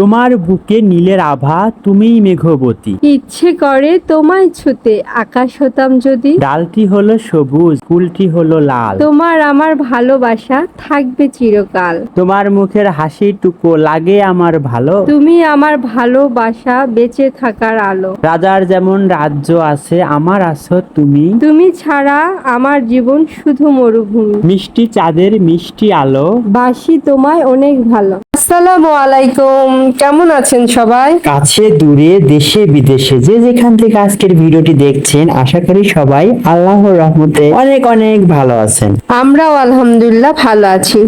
তোমার বুকে নীলের আভা তুমিই মেঘবতী। ইচ্ছে করে তোমায় ছুতে আকাশ হতাম যদি। ডালটি হলো সবুজ ফুলটি হলো লাল। তোমার আমার ভালোবাসা থাকবে চিরকাল। তোমার মুখের হাসি হাসিটুকু লাগে আমার ভালো। তুমি আমার ভালোবাসা বেঁচে থাকার আলো। রাজার যেমন রাজ্য আছে আমার আছো তুমি। তুমি ছাড়া আমার জীবন শুধু মরুভূমি। মিষ্টি চাঁদের মিষ্টি আলো। বাসি তোমায় অনেক ভালো। আসসালামু আলাইকুম। কেমন আছেন সবাই? কাছে দূরে দেশে বিদেশে যে যেখান থেকে আজকের ভিডিওটি দেখছেন আশা করি সবাই আল্লাহর রহমতে অনেক অনেক ভালো আছেন। আমরাও আলহামদুলিল্লাহ ভালো আছি।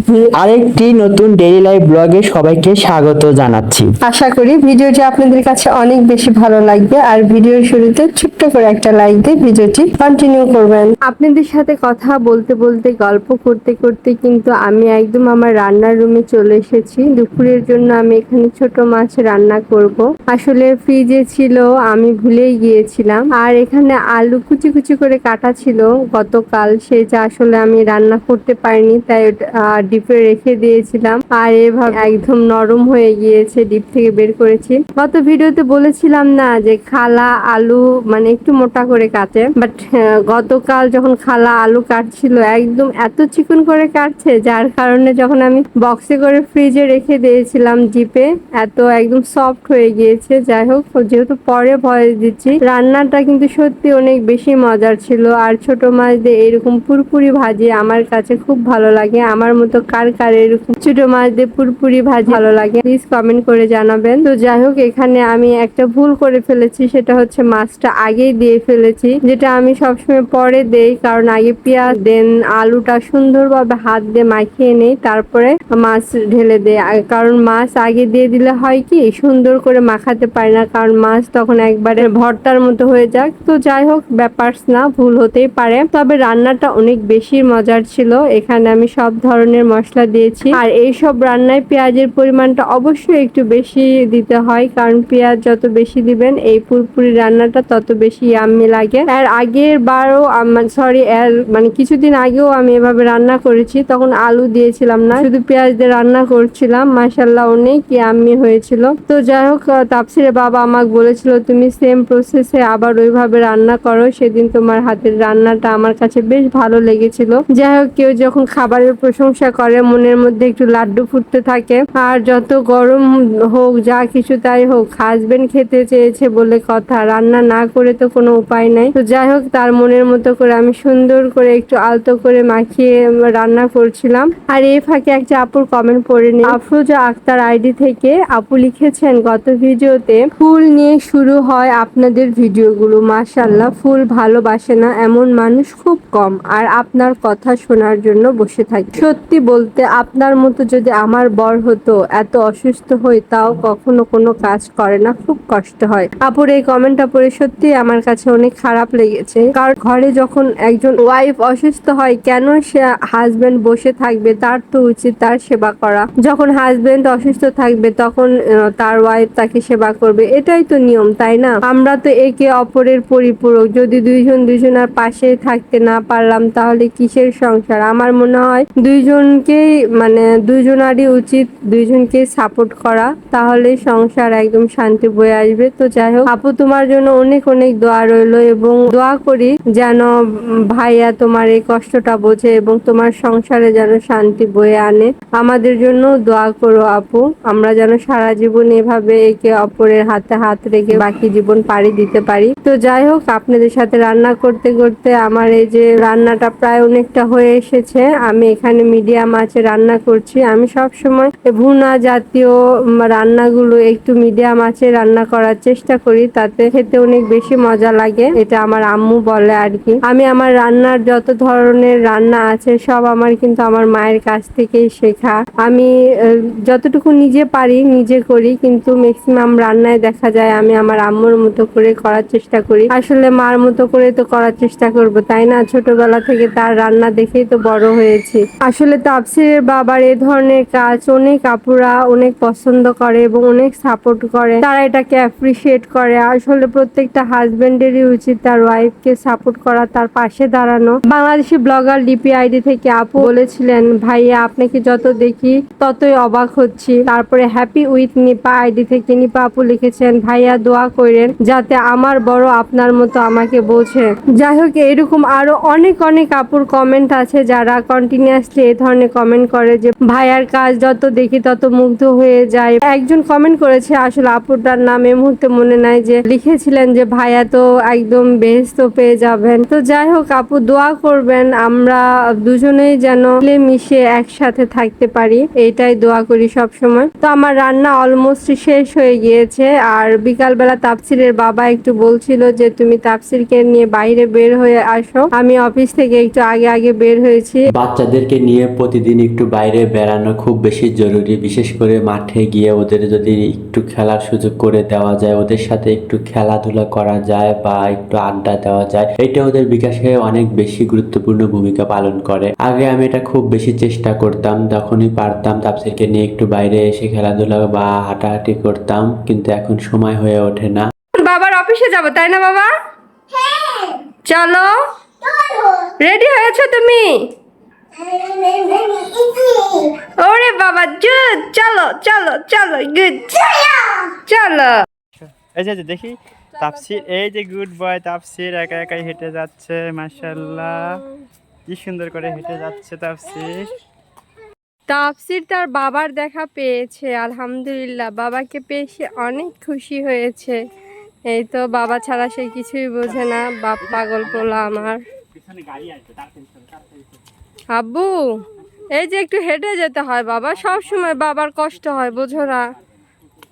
আরেকটি নতুন ডেইলি লাইফ ব্লগে সবাইকে স্বাগত জানাচ্ছি। আশা করি ভিডিওটি আপনাদের কাছে অনেক বেশি ভালো লাগবে আর ভিডিওর শুরুতে ছোট্ট করে একটা লাইক দিয়ে ভিডিওটি কন্টিনিউ করবেন। আপনাদের সাথে কথা বলতে বলতে গল্প করতে করতে কিন্তু আমি একদম আমার রান্নার রুমে চলে এসেছি। দুপুরের জন্য আমি এখানে ছোট মাছ রান্না করব। আসলে ফ্রিজে ছিল, আমি ভুলেই গিয়েছিলাম। আর এখানে আলু কুচি কুচি করে কাটা ছিল গতকাল। সেটা আসলে আমি রান্না করতে পারিনি, তাই ডিপে রেখে দিয়েছিলাম। আর এভাবে একদম নরম হয়ে গিয়েছে ডিপ থেকে বের করেছি। গত ভিডিওতে বলেছিলাম না যে খালা আলু মানে একটু মোটা করে কাটে বাট গতকাল যখন খালা আলু কাটছিল, একদম এত চিকন করে কাটছে, যার কারণে যখন আমি বক্সে করে ফ্রিজে রেখে দিয়েছিলাম জিপে। এত একদম সফট হয়ে গিয়েছে। যাই হোক, যেহেতু পরে ভয়েস দিচ্ছি, রান্নাটা কিন্তু সত্যি অনেক বেশি মজার ছিল। আর ছোট মাছ দিয়ে এরকম পুরপুরি ভাজি আমার কাছে খুব ভালো লাগে। আমার মতো কার কার এরকম ছোট মাছ দিয়ে পুরপুরি ভাজি ভালো লাগে প্লিজ কমেন্ট করে জানাবেন। তো যাই হোক, এখানে আমি একটা ভুল করে ফেলেছি, সেটা হচ্ছে মাছটা আগেই দিয়ে ফেলেছি, যেটা আমি সবসময় পরে দেই, কারণ আগে পেঁয়াজ, দেন আলুটা সুন্দরভাবে হাত দিয়ে মাখিয়ে নেই, তারপরে মাছ ঢেলে আ- কারণ মাছ আগে দিয়ে দিলে হয় কি, সুন্দর করে মাখাতে পারি না, কারণ মাছ তখন একবারে ভর্তার মতো হয়ে যাক। তো যাই হোক, ব্যাপার না, ভুল হতেই পারে। তবে রান্নাটা অনেক বেশি মজার ছিল। এখানে আমি সব ধরনের মশলা দিয়েছি। আর এই সব রান্নায় পেঁয়াজের পরিমাণটা অবশ্যই একটু বেশি দিতে হয়, কারণ পেঁয়াজ যত বেশি দিবেন, এই পুরপুরি রান্নাটা তত বেশি ইয়াম্মি লাগে। আর আগের বারও সরি, এর মানে কিছুদিন আগেও আমি এভাবে রান্না করেছি। তখন আলু দিয়েছিলাম না, শুধু পেঁয়াজ দিয়ে রান্না করছিলাম। মাসাল্লাহ অনেক ইয়াম্মি হয়েছিল। তো যাই হোক তাপসিরের বাবা আমাকে বলেছিল, তুমি সেম প্রসেসে আবার ওইভাবে রান্না করো। সেদিন তোমার হাতের রান্নাটা আমার কাছে বেশ ভালো লেগেছিল। যাই হোক, কেউ যখন খাবারের প্রশংসা করে, মনের মধ্যে একটু লাড্ডু ফুটতে থাকে। আর যত গরম হোক, যা কিছু তাই হোক হাজবেন্ড খেতে চেয়েছে বলে কথা, রান্না না করে তো কোনো উপায় নাই। তো যাই হোক, তার মনের মতো করে আমি সুন্দর করে একটু আলতো করে মাখিয়ে রান্না করছিলাম। আর এই ফাঁকে একটা আপুর কমেন্ট পড়ে নি আফরোজা আক্তার আইডি থেকে আপু লিখেছেন, গত ভিডিওতে ফুল নিয়ে শুরু হয় আপনাদের ভিডিওগুলো। মাশাল্লাহ ফুল ভালোবাসে না, এমন মানুষ খুব কম। আর আপনার কথা শোনার জন্য বসে থাকি। সত্যি বলতে, আপনার মতো যদি আমার বর হতো, এত অসুস্থ হই তাও কখনো কোনো কাজ করে না, খুব কষ্ট হয়। আপুর এই কমেন্টটা পড়ে সত্যি আমার কাছে অনেক খারাপ লেগেছে। কারণ ঘরে যখন একজন ওয়াইফ অসুস্থ হয়, কেন সে হাজবেন্ড বসে থাকবে, তার তো উচিত তার সেবা করা। যখন হাজবেন্ড অসুস্থ থাকবে, তখন তার ওয়াইফ তাকে সেবা করবে। এটাই তো নিয়ম, তাই না? আমরা তো একে অপরের পরিপূরক। যদি দুইজন দুইজনের পাশে থাকতে না পারলাম, তাহলে কিসের সংসার? আমার মনে হয় দুইজনকেই মানে দুইজনারই উচিত দুইজনকে সাপোর্ট করা। তাহলে সংসার একদম শান্তি বয়ে আসবে। তো যাই হোক, আপু তোমার জন্য অনেক অনেক দোয়া রইল এবং দোয়া করি যেন ভাইয়া তোমার এই কষ্টটা বোঝে এবং তোমার সংসারে যেন শান্তি বয়ে আনে। আমাদের জন্য দোয়া করো আপু। আমরা যেন সারা জীবন এভাবে একে অপরের হাতে হাত রেখে বাকি জীবন পাড়ি দিতে পারি। তো যাই হোক, আপনাদের সাথে রান্না করতে করতে আমার এই যে রান্নাটা প্রায় অনেকটা হয়ে এসেছে। আমি এখানে মিডিয়াম মাছে রান্না করছি। আমি সব সময় ভুনা জাতীয় রান্নাগুলো একটু মিডিয়াম আঁচে রান্না করার চেষ্টা করি। তাতে খেতে অনেক বেশি মজা লাগে, এটা আমার আম্মু বলে আর কি আমি আমার রান্নার যত ধরনের রান্না আছে, সব আমার কিন্তু আমার মায়ের কাছ থেকেই শেখা। আমি যতটুকু নিজে পারি, নিজে করি, কিন্তু ম্যাক্সিমাম রান্নায় দেখা যায় আমি আমার আম্মুর মতো করে করার চেষ্টা করি। আসলে মার মতো করে তো করার চেষ্টা করব, তাই না? ছোটবেলা থেকে তার রান্না দেখেই তো বড় হয়েছি। আসলে তাপসিরের বাবার এই ধরনের কাজ অনেক আপুরা অনেক পছন্দ করে এবং অনেক সাপোর্ট করে। তারা এটাকে অ্যাপ্রিসিয়েট করে। আসলে প্রত্যেকটা হাজবেন্ডেরই উচিত তার ওয়াইফকে সাপোর্ট করা, তার পাশে দাঁড়ানো। বাংলাদেশি ব্লগার লিপি আইডি থেকে আপু বলেছিলেন, ভাইয়া, আপনাকে যত দেখি, ততই অবাক অবাক হচ্ছি। তারপরে হ্যাপি উইথ নিপা আইডি থেকে নিপা আপু লিখেছেন, ভাইয়া দোয়া করেন যাতে আমার বড় আপনার মতো আমাকে বোঝে। যাই হোক, এরকম আরও অনেক অনেক আপুর কমেন্ট আছে যারা কন্টিনিউয়াসলি এই ধরনের কমেন্ট করে যে, ভাইয়ার কাজ যত দেখি তত মুগ্ধ হয়ে যায়। একজন কমেন্ট করেছে, আসলে আপুটার নাম এই মুহূর্তে মনে নাই যে, লিখেছিলেন যে, ভাইয়া তো একদম বেহস্ত পেয়ে যাবেন। তো যাই হোক, আপু দোয়া করবেন, আমরা দুজনেই যেন মিশে একসাথে থাকতে পারি এইটাই দোয়া করি সব সময় তো আমার রান্না অলমোস্ট শেষ হয়ে গিয়েছে। আর বিকালবেলা তাপসিরের বাবা একটু বলছিল যে, তুমি তাপসিরকে নিয়ে বাইরে বের হয়ে আসো। আমি অফিস থেকে একটু আগে আগে বের হয়েছি। বাচ্চাদেরকে নিয়ে প্রতিদিন একটু বাইরে বেড়ানো খুব বেশি জরুরি। বিশেষ করে মাঠে গিয়ে ওদের যদি একটু খেলার সুযোগ করে দেওয়া যায়, ওদের সাথে একটু খেলাধুলা করা যায় বা একটু আড্ডা দেওয়া যায়, এটা ওদের বিকাশে অনেক বেশি গুরুত্বপূর্ণ ভূমিকা পালন করে। আগে আমি এটা খুব বেশি চেষ্টা করতাম, তখনই পারতাম তাপসিরকে নিয়ে একটু বাইরে এসে খেলাধুলা বা হাঁটাহাঁটি করতাম কিন্তু এখন সময় হয়ে ওঠে না। বাবার অফিসে যাব তাই না বাবা? চলো। রেডি হয়েছো তুমি? ওরে বাবা জুদ চলো চলো চলো গুড। চলো। এই যে যে দেখি তাপসির এই যে গুড বয় তাপসির একা একাই হেঁটে যাচ্ছে মাশাল্লাহ কি সুন্দর করে হেঁটে যাচ্ছে তাপসির তাফসির তার বাবার দেখা পেয়েছে, আলহামদুলিল্লাহ। বাবাকে পেয়ে সে অনেক খুশি হয়েছে। এই তো বাবা ছাড়া সে কিছুই বোঝে না, বাপ পাগল পোলা আমার। আব্বু, এই যে একটু হেঁটে যেতে হয় বাবা, সব সময় বাবার কষ্ট হয়, বোঝো না।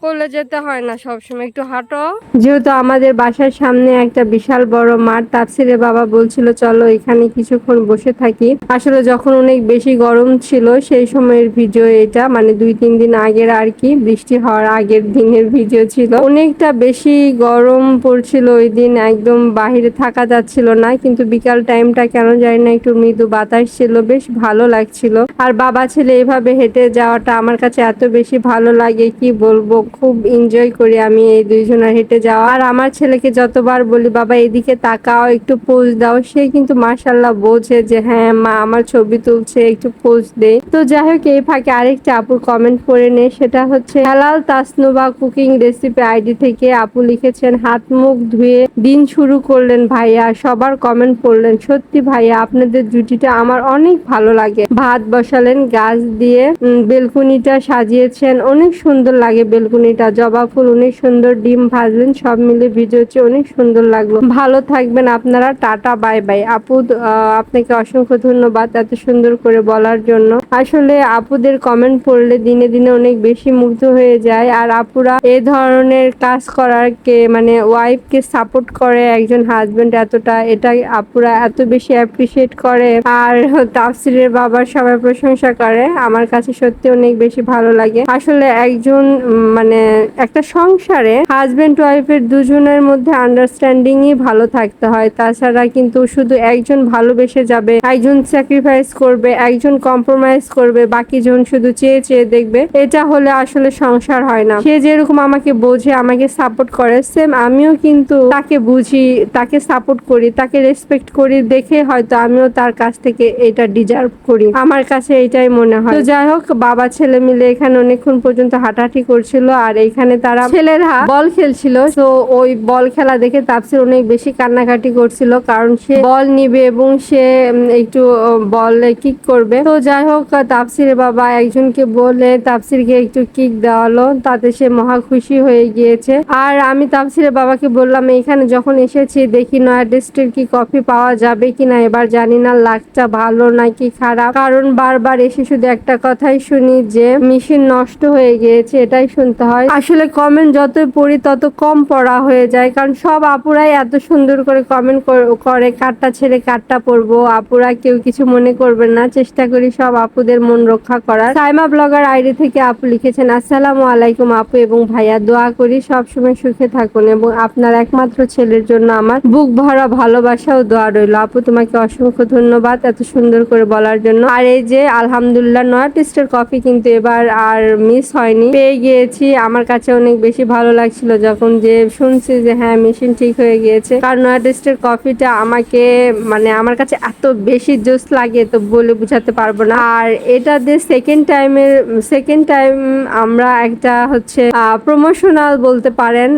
করলে যেতে হয় না সব সময় একটু হাঁটো। যেহেতু আমাদের বাসার সামনে একটা বিশাল বড় মাঠ, তাফসিরে বাবা বলছিল, চলো এখানে কিছুক্ষণ বসে থাকি। আসলে যখন অনেক বেশি গরম ছিল, সেই সময়ের ভিডিও এটা মানে দুই, তিন দিন আগের আর কি, বৃষ্টি হওয়ার আগের দিনের ভিডিও ছিল। অনেকটা বেশি গরম পড়ছিল ওই দিন, একদম বাহিরে থাকা যাচ্ছিল না, কিন্তু বিকাল টাইমটা কেন জানি না, একটু মৃদু বাতাস ছিল, বেশ ভালো লাগছিল। আর বাবা ছেলে এভাবে হেঁটে যাওয়াটা আমার কাছে এত বেশি ভালো লাগে, কি বলব খুব এনজয় করি আমি এই দুইজনের হেঁটে যাওয়া। আর আমার ছেলেকে যতবার বলি, বাবা, এদিকে তাকাও, একটু পোজ দাও। সে কিন্তু মার্শাল্লাহ বোঝে যে হ্যাঁ মা, আমার ছবি তুলছে, একটু পোজ দে। তো যাই হোক, এই ফাঁকে আরেকটা আপুর কমেন্ট করে নে। সেটা হচ্ছে, হালাল তাসনুবা কুকিং রেসিপি আইডি থেকে আপু লিখেছেন, হাত মুখ ধুয়ে দিন শুরু করলেন ভাইয়া, সবার কমেন্ট পড়লেন। সত্যি ভাইয়া, আপনাদের জুটিটা আমার অনেক ভালো লাগে। ভাত বসালেন, গাছ দিয়ে বেলকুনিটা সাজিয়েছেন, অনেক সুন্দর লাগে বেলকুনিটা জবা ফুল অনেক সুন্দর ডিম ভাজলেন সব মিলে ভিডিওটি অনেক সুন্দর লাগল। ভালো থাকবেন আপনারা টাটা বাই বাই। আপু আপনাকে অসংখ্য ধন্যবাদ এত সুন্দর করে বলার জন্য। আসলে আপুদের কমেন্ট পড়লে দিনে দিনে অনেক বেশি মুগ্ধ হয়ে যায়। আর আপুরা এ ধরনের কাজ করার কে মানে ওয়াইফকে সাপোর্ট করে একজন হাজবেন্ড এতটা এটা আপুরা এত বেশি অ্যাপ্রিসিয়েট করে। আর তাফসিরের বাবার সবাই প্রশংসা করে। আমার কাছে সত্যি অনেক বেশি ভালো লাগে। আসলে একজন উম, মানে একটা সংসারে হাজবেন্ড ওয়াইফের দুজনের মধ্যে আন্ডারস্ট্যান্ডিংই ভালো থাকতে হয়। তাছাড়া কিন্তু শুধু একজন ভালোবেসে যাবে, একজন স্যাক্রিফাইস করবে, একজন কম্প্রোমাইজ করবে বাকি জন শুধু চেয়ে চেয়ে দেখবে। এটা হলে আসলে সংসার হয় না। সে যেরকম আমাকে বোঝে, আমাকে সাপোর্ট করে সেম আমিও কিন্তু তাকে বুঝি, তাকে সাপোর্ট করি, তাকে রেসপেক্ট করি, দেখে হয়তো আমিও তার কাছ থেকে এটা ডিজার্ভ করি। আমার কাছে এটাই মনে হয়। তো যাই হোক, বাবা, ছেলে মিলে এখানে অনেকক্ষণ পর্যন্ত হাঁটাহাঁটি করছিল। আর এখানে তারা ছেলেরা বল খেলছিল। তো ওই বল খেলা দেখে তাপসির অনেক বেশি কান্নাকাটি করছিল কারণ সে বল নিবে এবং সে একটু বল কিক করবে। তো যাই হোক, তাপসির বাবা একজনকে বলে তাপসিরকে একটু কিক দেওয়ালো, তাতে সে মহা খুশি হয়ে গিয়েছে। আর আমি তাপসিরের বাবাকে বললাম এখানে যখন এসেছি, দেখি নয়া টেস্টের কি কফি পাওয়া যাবে কিনা? এবার জানি না লাকটা ভালো নাকি খারাপ। কারণ বারবার এসে শুধু একটা কথাই শুনি যে, মেশিন নষ্ট হয়ে গিয়েছে, এটাই শুনতে হয়। আসলে কমেন্ট যতই পড়ি, তত কম পড়া হয়ে যায়। কারণ সব আপুরাই এত সুন্দর করে কমেন্ট করে কারটা ছেড়ে কারটা পড়ব। আপুরা কেউ কিছু মনে করবেন না। চেষ্টা করি সব আপুদের মন রক্ষা করার। সাইমা ব্লগার আইডি থেকে আপু লিখেছেন, আসসালামু আলাইকুম আপু এবং ভাইয়া। দোয়া করি সব সময় সুখে থাকুন এবং আপনার একমাত্র ছেলের জন্য আমার বুক ভরা ভালোবাসা ও দোয়া রইল। আপু, তোমাকে অসংখ্য ধন্যবাদ এত সুন্দর করে বলার জন্য। আর এই যে, আলহামদুলিল্লাহ, নয়া টেস্টের কফি কিন্তু এবার আর মিস হয়নি। পেয়ে গিয়েছি আমার কাছে অনেক বেশি ভালো লাগছিল যখন যে শুনছি যে হ্যাঁ মেশিন ঠিক হয়ে গিয়েছে। কারণ নয়া টেস্টের কফিটা আমাকে মানে আমার কাছে এত বেশি জোস লাগে তো বলে বোঝাতে পারব না। আর এটা দিয়ে সেকেন্ড টাইমের সেকেন্ড টাইম আমরা একটা হচ্ছে প্রমোশনাল বলতে পারেন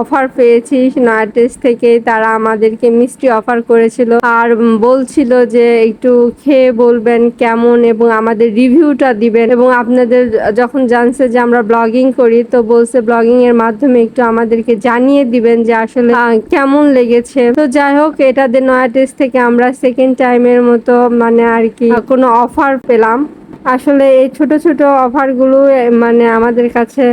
অফার পেয়েছি নয়া টেস্ট থেকে। তারা আমাদেরকে মিষ্টি অফার করেছিল। আর বলছিল যে একটু খেয়ে বলবেন কেমন এবং আমাদের রিভিউটা দিবেন। এবং আপনাদের যখন জানছে যে আমরা ব্লগিং করি, তো বলছে ব্লগিং এর মাধ্যমে একটু আমাদেরকে জানিয়ে দিবেন যে আসলে কেমন লেগেছে। তো যাই হোক এটাদের নয়া টেস্ট থেকে আমরা সেকেন্ড টাইমের মতো মানে আর কি, কোনো অফার পেলাম। আসলে এই ছোট ছোট অফারগুলো মানে আমাদের কাছে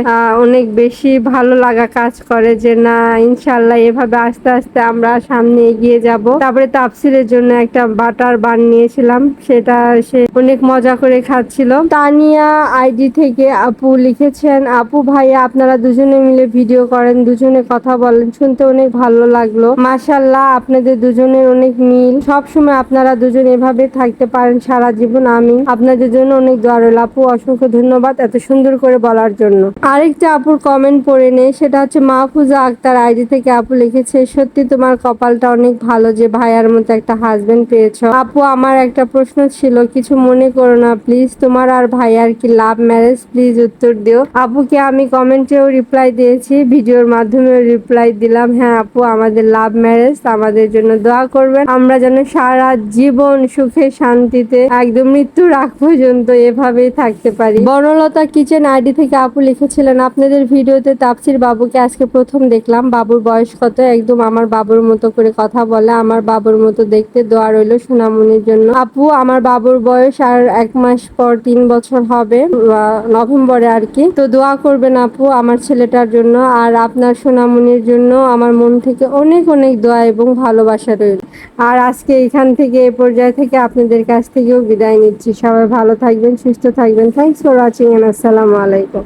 অনেক বেশি ভালো লাগা কাজ করে যে না ইনশাল্লাহ এভাবে আস্তে আস্তে আমরা সামনে এগিয়ে যাব। তারপরে তাপসিলের জন্য একটা বাটার বান নিয়েছিলাম, সেটা সে অনেক মজা করে খাচ্ছিল। তানিয়া আইডি থেকে আপু লিখেছেন, আপু ভাইয়া, আপনারা দুজনে মিলে ভিডিও করেন, দুজনে কথা বলেন, শুনতে অনেক ভালো লাগল। মাশাল্লাহ আপনাদের দুজনের অনেক মিল। সব সময় আপনারা দুজন এভাবে থাকতে পারেন সারা জীবন আমি আপনাদের জন্য অনেক দোয়া আপু, অসংখ্য ধন্যবাদ এত সুন্দর করে বলার জন্য। আরেকটা আপুর কমেন্ট পড়ে নেই, সেটা হচ্ছে মাহফুজা আক্তার আইডি থেকে আপু লিখেছে, সত্যি তোমার কপালটা অনেক ভালো যে ভাইয়ার মতো একটা হাজবেন্ড পেয়েছ। আপু, আমার একটা প্রশ্ন ছিল, কিছু মনে করো না প্লিজ তোমার আর ভাইয়ার কি লাভ ম্যারেজ প্লিজ উত্তর দিও। আপুকে আমি কমেন্টেও রিপ্লাই দিয়েছি, ভিডিওর মাধ্যমে রিপ্লাই দিলাম হ্যাঁ আপু, আমাদের লাভ ম্যারেজ আমাদের জন্য দোয়া করবেন। আমরা যেন সারা জীবন সুখে শান্তিতে একদম মৃত্যুর আগ পর্যন্ত এভাবেই থাকতে পারি। বনলতা কিচেন আইডি থেকে আপু লিখেছিলেন, আপনাদের ভিডিওতে তাপসির বাবুকে আজকে প্রথম দেখলাম। বাবুর বয়স কত? একদম আমার বাবুর মতো করে কথা বলে, আমার বাবুর মতো দেখতে দোয়া রইল সোনামনির জন্য। আপু, আমার বাবুর বয়স আর এক মাস পর তিন বছর হবে নভেম্বরে আর কি। তো দোয়া করবেন আপু আমার ছেলেটার জন্য আর আপনার সোনামনির জন্য। আমার মন থেকে অনেক অনেক দোয়া এবং ভালোবাসা রইল। আর আজকে এখান থেকে এই পর্যায় থেকে আপনাদের কাছ থেকেও বিদায় নিচ্ছি। সবাই ভালো থাকবেন সুস্থ থাকবেন। থ্যাংকস ফর ওয়াচিং অ্যান্ড আসসালামু আলাইকুম